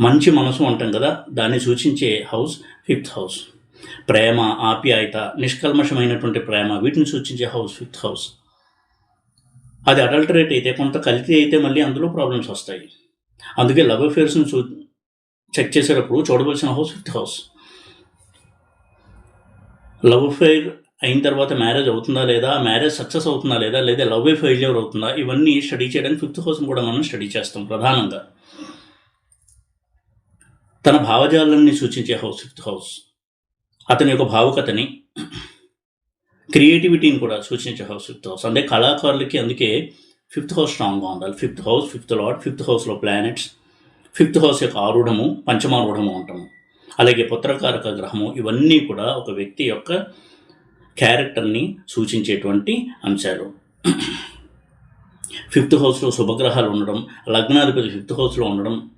మంచి మనసు అంటాం కదా దాన్ని సూచించే హౌస్ ఫిఫ్త్ హౌస్. ప్రేమ ఆప్యాయత నిష్కల్మషమైనటువంటి ప్రేమ వీటిని సూచించే హౌస్ ఫిఫ్త్ హౌస్. అది అడల్టరేట్ అయితే కొంత కల్తీ అయితే మళ్ళీ అందులో ప్రాబ్లమ్స్ వస్తాయి. అందుకే లవ్ అఫేర్స్ని చూ చెక్ చేసేటప్పుడు చూడవలసిన house fifth house. Love affair అయిన తర్వాత మ్యారేజ్ అవుతుందా లేదా మ్యారేజ్ సక్సెస్ అవుతుందా లేదా లేదా లవ్ ఫెయిల్యూర్ అవుతుందా ఇవన్నీ స్టడీ చేయడానికి ఫిఫ్త్ హౌస్ని కూడా మనం స్టడీ చేస్తాం ప్రధానంగా. తన భావజాలాన్ని సూచించే హౌస్ ఫిఫ్త్ హౌస్. అతని యొక్క భావుకతని క్రియేటివిటీని కూడా సూచించే హౌస్ ఫిఫ్త్ హౌస్. అంటే కళాకారులకి అందుకే ఫిఫ్త్ హౌస్ స్ట్రాంగ్గా ఉండాలి. Fifth house fifth lord fifth హౌస్లో ప్లానెట్స్. ఫిఫ్త్ హౌస్ యొక్క ఆరుఢము పంచమారూఢము ఉంటాము. అలాగే పుత్రకారక గ్రహము ఇవన్నీ కూడా ఒక వ్యక్తి యొక్క క్యారెక్టర్ని సూచించేటువంటి అంశాలు. ఫిఫ్త్ హౌస్లో శుభగ్రహాలు ఉండడం లగ్నాధిపతి ఫిఫ్త్ హౌస్లో ఉండడం